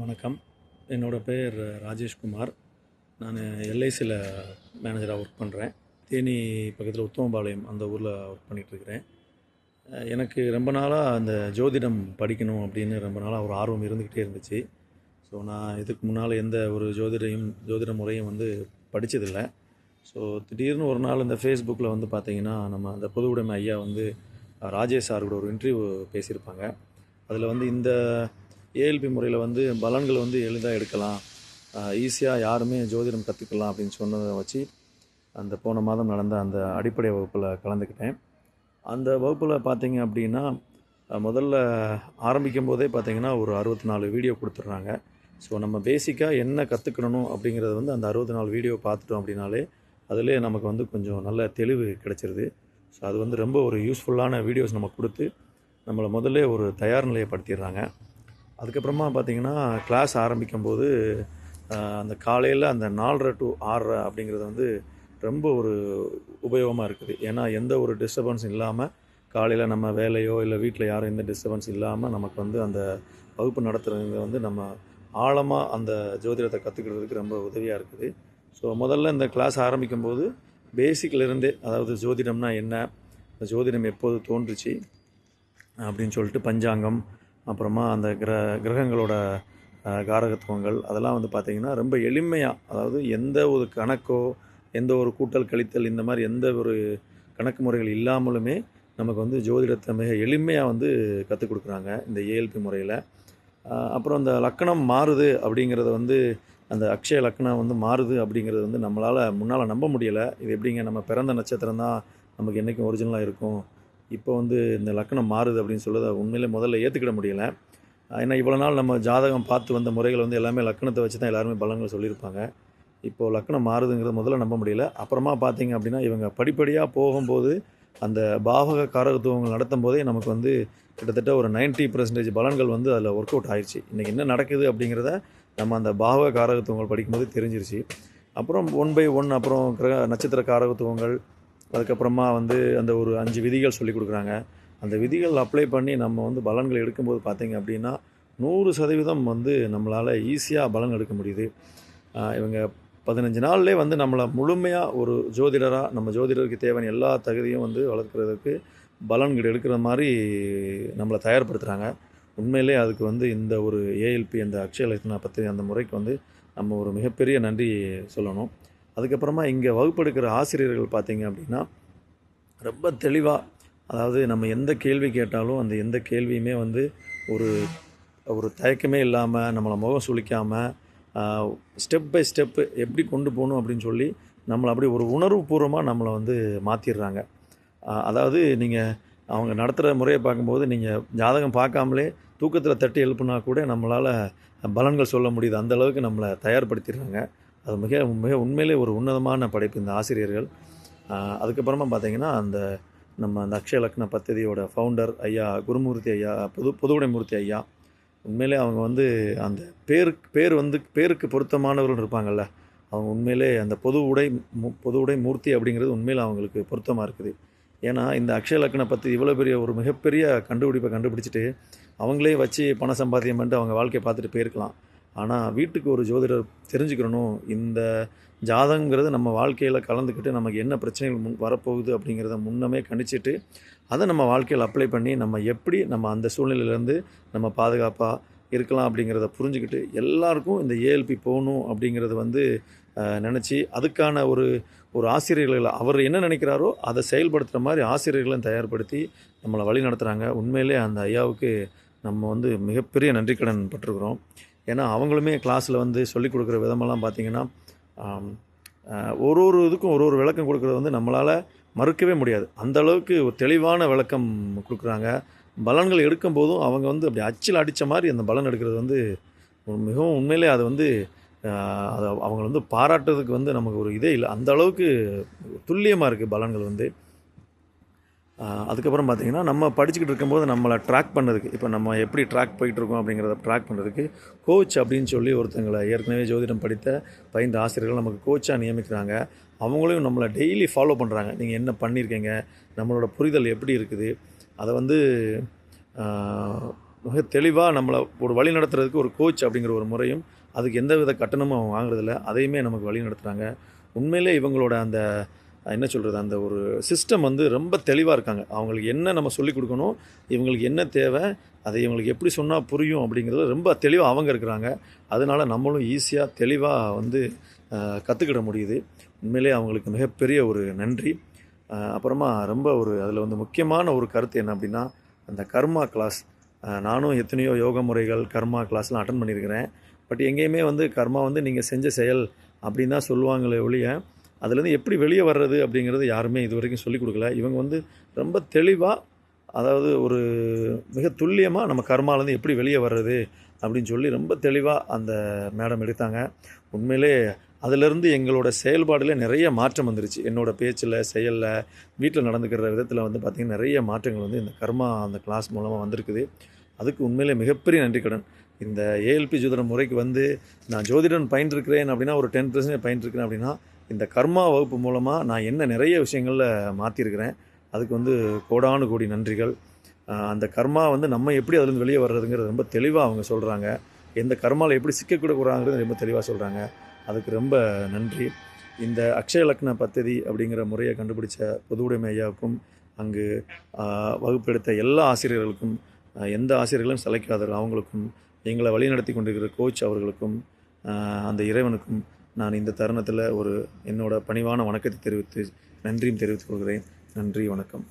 வணக்கம். என்னோட பேர் ராஜேஷ்குமார். நான் எல்ஐசியில் மேனேஜராக ஒர்க் பண்ணுறேன் தேனி பக்கத்தில் உத்தமபாளையம் அந்த ஊரில் ஒர்க் பண்ணிகிட்ருக்கிறேன் எனக்கு ரொம்ப நாளாக அந்த ஜோதிடம் படிக்கணும் அப்படின்னு ரொம்ப நாளாக ஒரு ஆர்வம் இருந்துக்கிட்டே இருந்துச்சு. ஸோ நான் இதுக்கு முன்னால் எந்த ஒரு ஜோதிடையும் ஜோதிட முறையும் வந்து படித்ததில்லை ஸோ திடீர்னு ஒரு நாள் இந்த ஃபேஸ்புக்கில் வந்து பார்த்திங்கன்னா நம்ம அந்த பொது உடைமை ஐயா வந்து ராஜேஷ் சார் கூட ஒரு இன்டர்வியூ பேசியிருப்பாங்க. அதில் வந்து இந்த ஏஎல்பி முறையில் வந்து பலன்கள் வந்து எளிதாக எடுக்கலாம். ஈஸியாக யாருமே ஜோதிடம் கற்றுக்கலாம் அப்படின்னு சொன்னதை வச்சு அந்த போன மாதம் நடந்த அந்த அடிப்படை வகுப்பில் கலந்துக்கிட்டேன். அந்த வகுப்பில் பார்த்தீங்க அப்படின்னா முதல்ல ஆரம்பிக்கும் போதே பார்த்தீங்கன்னா ஒரு அறுபத்தி நாலு வீடியோ கொடுத்துட்றாங்க. ஸோ நம்ம பேசிக்காக என்ன கற்றுக்கணும் அப்படிங்கிறத வந்து அந்த அறுபத்தி நாலு வீடியோ பார்த்துட்டோம் அப்படின்னாலே அதிலே நமக்கு வந்து கொஞ்சம் நல்ல தெளிவு கிடச்சிருது. ஸோ அது வந்து ரொம்ப ஒரு யூஸ்ஃபுல்லான வீடியோஸ் நம்ம கொடுத்து நம்மளை முதல்ல ஒரு தயார் நிலையப்படுத்திடுறாங்க. அதுக்கப்புறமா பார்த்தீங்கன்னா கிளாஸ் ஆரம்பிக்கும்போது போது அந்த காலையில் அந்த நாலரை டு ஆறரை அப்படிங்கிறது வந்து ரொம்ப ஒரு உபயோகமாக இருக்குது. ஏன்னா எந்த ஒரு டிஸ்டர்பன்ஸ் இல்லாமல் காலையில் நம்ம வேலையோ இல்லை வீட்டில் யாரும் எந்த டிஸ்டர்பன்ஸ் இல்லாமல் நமக்கு வந்து அந்த வகுப்பு நடத்துகிறவங்க வந்து நம்ம ஆழமாக அந்த ஜோதிடத்தை கற்றுக்கிறதுக்கு ரொம்ப உதவியாக இருக்குது. ஸோ முதல்ல இந்த கிளாஸ் ஆரம்பிக்கும்போது போது இருந்தே அதாவது ஜோதிடம்னா என்ன? இந்த ஜோதிடம் எப்போது தோன்றுச்சு? அப்படின்னு சொல்லிட்டு பஞ்சாங்கம் அப்புறமா அந்த கிர கிரகங்களோட காரகத்துவங்கள் அதெல்லாம் வந்து பார்த்திங்கன்னா ரொம்ப எளிமையாக அதாவது எந்த ஒரு கணக்கோ எந்த ஒரு கூட்டல் கழித்தல் இந்த மாதிரி எந்த ஒரு கணக்கு முறைகள் இல்லாமலுமே நமக்கு வந்து ஜோதிடத்தை மிக எளிமையாக வந்து கற்றுக் கொடுக்குறாங்க இந்த ஏஎல்பி முறையில். அப்புறம் அந்த லக்கணம் மாறுது அப்படிங்கிறத வந்து அந்த அக்ஷய லக்கணம் வந்து மாறுது அப்படிங்கிறது வந்து நம்மளால் முன்னால் நம்ப முடியலை. இது எப்படிங்க நம்ம பிறந்த நட்சத்திரம் தான் நமக்கு என்றைக்கும் ஒரிஜினலாக இருக்கும்? இப்போ வந்து இந்த லக்கணம் மாறுது அப்படின்னு சொல்லுறத உண்மையிலே முதல்ல ஏற்றுக்கிட முடியல. ஏன்னா இவ்வளோ நாள் நம்ம ஜாதகம் பார்த்து வந்த முறைகள் வந்து எல்லாமே லக்கணத்தை வச்சு தான் எல்லாருமே பலன்கள் சொல்லியிருப்பாங்க. இப்போது லக்கணம் மாறுதுங்கிறது முதல்ல நம்ப முடியல. அப்புறமா பார்த்தீங்க அப்படின்னா இவங்க படிப்படியாக போகும்போது அந்த பாவக காரகத்துவங்கள் நடத்தும் போதே நமக்கு வந்து கிட்டத்தட்ட ஒரு 90% பர்சன்டேஜ் பலன்கள் வந்து அதில் ஒர்க் அவுட் ஆயிடுச்சு இன்றைக்கி என்ன நடக்குது அப்படிங்கிறத நம்ம அந்த பாவக காரகத்துவங்கள் படிக்கும்போது தெரிஞ்சிருச்சு. அப்புறம் ஒன் பை ஒன் அப்புறம் கிரக நட்சத்திர காரகத்துவங்கள் அதுக்கப்புறமா வந்து அந்த ஒரு அஞ்சு விதிகள் சொல்லி கொடுக்குறாங்க. அந்த விதிகள் அப்ளை பண்ணி நம்ம வந்து பலன்கள் எடுக்கும்போது பார்த்தீங்க அப்படின்னா நூறு சதவீதம் வந்து நம்மளால் ஈஸியாக பலன் எடுக்க முடியுது. இவங்க பதினஞ்சு நாள்லேயே வந்து நம்மளை முழுமையாக ஒரு ஜோதிடராக நம்ம ஜோதிடருக்கு தேவையான எல்லா தகுதியும் வந்து வளர்க்குறதுக்கு பலன்கள் எடுக்கிற மாதிரி நம்மளை தயார்படுத்துகிறாங்க உண்மையிலே அதுக்கு வந்து இந்த ஒரு ஏஎல்பி அந்த அக்ஷயலட்சணா பற்றி அந்த முறைக்கு வந்து நம்ம ஒரு மிகப்பெரிய நன்றி சொல்லணும். அதுக்கப்புறமா இங்கே வகுப்பெடுக்கிற ஆசிரியர்கள் பார்த்தீங்க அப்படின்னா ரொம்ப தெளிவாக அதாவது நம்ம எந்த கேள்வி கேட்டாலும் அந்த எந்த கேள்வியுமே வந்து ஒரு ஒரு தயக்கமே இல்லாமல் நம்மளை முகம் சுழிக்காமல் ஸ்டெப் பை ஸ்டெப்பு எப்படி கொண்டு போகணும் அப்படின்னு சொல்லி நம்மளை அப்படி ஒரு உணர்வுபூர்வமாக நம்மளை வந்து மாற்றிடுறாங்க அதாவது நீங்கள் அவங்க நடத்துகிற முறையை பார்க்கும்போது நீங்கள் ஜாதகம் பார்க்காமலே தூக்கத்தில் தட்டி எழுப்புனா கூட நம்மளால் பலன்கள் சொல்ல முடியுது. அந்தளவுக்கு நம்மளை தயார்படுத்திடுறாங்க. அது மிக மிக உண்மையிலே ஒரு உன்னதமான படைப்பு இந்த ஆசிரியர்கள். அதுக்கப்புறமா பார்த்தீங்கன்னா அந்த நம்ம அந்த அக்ஷய லக்ன பத்ததியோட ஃபவுண்டர் ஐயா குருமூர்த்தி ஐயா புது புதுவுடைமூர்த்தி ஐயா உண்மையிலே அவங்க வந்து அந்த பேருக்கு பேர் வந்து பேருக்கு பொருத்தமானவர்கள் இருப்பாங்கல்ல அவங்க உண்மையிலே அந்த பொது உடை மு- பொது உடை மூர்த்தி அப்படிங்கிறது உண்மையில் அவங்களுக்கு பொருத்தமாக இருக்குது. ஏன்னா இந்த அக்ஷய லக்ன பற்றி இவ்வளோ பெரிய ஒரு மிகப்பெரிய கண்டுபிடிப்பை கண்டுபிடிச்சிட்டு அவங்களே வச்சு பண சம்பாத்தியம் பண்ணிட்டு அவங்க வாழ்க்கையை பார்த்துட்டு போயிருக்கலாம். ஆனால் வீட்டுக்கு ஒரு ஜோதிடர் தெரிஞ்சுக்கிறணும் இந்த ஜாதகங்கிறது நம்ம வாழ்க்கையில் கலந்துக்கிட்டு நமக்கு என்ன பிரச்சனைகள் முன் வரப்போகுது அப்படிங்கிறத முன்னமே கணிச்சிட்டு அதை நம்ம வாழ்க்கையில் அப்ளை பண்ணி நம்ம எப்படி நம்ம அந்த சூழ்நிலையிலேருந்து நம்ம பாதுகாப்பாக இருக்கலாம் அப்படிங்கிறத புரிஞ்சுக்கிட்டு எல்லாருக்கும் இந்த ஏஎல்பி போகணும் அப்படிங்கிறத வந்து நினச்சி அதுக்கான ஒரு ஒரு ஆசிரியர்களை அவர் என்ன நினைக்கிறாரோ அதை செயல்படுத்துகிற மாதிரி ஆசிரியர்களையும் தயார்படுத்தி நம்மளை வழி நடத்துகிறாங்க உண்மையிலே அந்த ஐயாவுக்கு நம்ம வந்து மிகப்பெரிய நன்றிக்கடன் பட்டிருக்கிறோம். ஏன்னா அவங்களுமே கிளாஸில் வந்து சொல்லிக் கொடுக்குற விதமெல்லாம் பார்த்திங்கன்னா ஒரு ஒரு இதுக்கும் ஒரு ஒரு விளக்கம் கொடுக்குறது வந்து நம்மளால் மறுக்கவே முடியாது. அந்த அளவுக்கு ஒரு தெளிவான விளக்கம் கொடுக்குறாங்க. பலன்கள் எடுக்கும்போதும் அவங்க வந்து அப்படி அச்சில் அடித்த மாதிரி அந்த பலன் எடுக்கிறது வந்து மிகவும் உண்மையிலே அது வந்து அதை அவங்கள வந்து பாராட்டுறதுக்கு வந்து நமக்கு ஒரு இதே இல்லை. அந்த அளவுக்கு துல்லியமாக இருக்குது பலன்கள் வந்து. அதுக்கப்புறம் பார்த்தீங்கன்னா நம்ம படிச்சுக்கிட்டு இருக்கும்போது நம்மளை ட்ராக் பண்ணதுக்கு இப்போ நம்ம எப்படி ட்ராக் போயிட்டுருக்கோம் அப்படிங்கிறத ட்ராக் பண்ணுறதுக்கு கோச் அப்படின்னு சொல்லி ஒருத்தங்களை ஏற்கனவே ஜோதிடம் படித்த பயின்ற ஆசிரியர்கள் நமக்கு கோச்சாக நியமிக்கிறாங்க. அவங்களையும் நம்மளை டெய்லி ஃபாலோ பண்ணுறாங்க நீங்கள் என்ன பண்ணியிருக்கீங்க? நம்மளோட புரிதல் எப்படி இருக்குது? அதை வந்து மிக தெளிவாக நம்மளை ஒரு வழி நடத்துறதுக்கு ஒரு கோச் அப்படிங்கிற ஒரு முறையும் அதுக்கு எந்த வித கட்டணமும் அவங்க வாங்குறதில்ல. அதையுமே நமக்கு வழி நடத்துகிறாங்க உண்மையிலே இவங்களோட அந்த என்ன சொல்கிறது அந்த ஒரு சிஸ்டம் வந்து ரொம்ப தெளிவாக இருக்காங்க. அவங்களுக்கு என்ன நம்ம சொல்லிக் கொடுக்கணும் இவங்களுக்கு என்ன தேவை அதை இவங்களுக்கு எப்படி சொன்னால் புரியும் அப்படிங்கிறது ரொம்ப தெளிவாக அவங்க இருக்கிறாங்க. அதனால் நம்மளும் ஈஸியாக தெளிவாக வந்து கற்றுக்கிட முடியுது. உண்மையிலே அவங்களுக்கு மிகப்பெரிய ஒரு நன்றி. அப்புறமா ரொம்ப ஒரு அதில் வந்து முக்கியமான ஒரு கருத்து என்ன அப்படின்னா அந்த கர்மா கிளாஸ் நானும் எத்தனையோ யோக முறைகள் கர்மா கிளாஸ்லாம் அட்டன் பண்ணியிருக்கிறேன். பட் எங்கேயுமே வந்து கர்மா வந்து நீங்கள் செஞ்ச செயல் அப்படின்னு தான் சொல்லுவாங்களே ஒழிய அதுலேருந்து எப்படி வெளியே வர்றது அப்படிங்கிறது யாருமே இது வரைக்கும் சொல்லிக் கொடுக்கல. இவங்க வந்து ரொம்ப தெளிவாக அதாவது ஒரு மிக துல்லியமாக நம்ம கர்மாலேருந்து எப்படி வெளியே வர்றது அப்படின்னு சொல்லி ரொம்ப தெளிவாக அந்த மேடம் எடுத்தாங்க. உண்மையிலே அதிலிருந்து எங்களோட செயல்பாடில் நிறைய மாற்றம் வந்துருச்சு. என்னோடய பேச்சில் செயலில் வீட்டில் நடந்துக்கிற விதத்தில் வந்து பார்த்திங்கன்னா நிறைய மாற்றங்கள் வந்து இந்த கர்மா அந்த கிளாஸ் மூலமாக வந்திருக்குது. அதுக்கு உண்மையிலே மிகப்பெரிய நன்றி கடன். இந்த ஏஎல்பி ஜோதிட முறைக்கு வந்து நான் ஜோதிடன் பயின்றிருக்கிறேன் அப்படின்னா ஒரு டென் பர்சன்ட் பயின்றிருக்கிறேன் அப்படின்னா இந்த கர்மா வகுப்பு மூலமாக நான் என்ன நிறைய விஷயங்களில் மாற்றிருக்கிறேன் அதுக்கு வந்து கோடானு கோடி நன்றிகள். அந்த கர்மா வந்து நம்ம எப்படி அதுலேருந்து வெளியே வர்றதுங்கிறது ரொம்ப தெளிவாக அவங்க சொல்கிறாங்க எந்த கர்மாவில் எப்படி சிக்கக்கூடக்கூடாங்கிறது ரொம்ப தெளிவாக சொல்கிறாங்க அதுக்கு ரொம்ப நன்றி. இந்த அக்ஷய லக்ன பத்ததி அப்படிங்கிற முறையை கண்டுபிடிச்ச பொதுவுடைமை ஐயாவுக்கும் அங்கு வகுப்பெடுத்த எல்லா ஆசிரியர்களுக்கும் எந்த ஆசிரியர்களும் சளைக்காதவர்கள் அவங்களுக்கும் எங்களை வழிநடத்தி கொண்டிருக்கிற கோச் அவர்களுக்கும் அந்த இறைவனுக்கும் நான் இந்த தருணத்தில் ஒரு என்னோட பணிவான வணக்கத்தை தெரிவித்து நன்றியும் தெரிவித்துக் கொள்கிறேன். நன்றி வணக்கம்.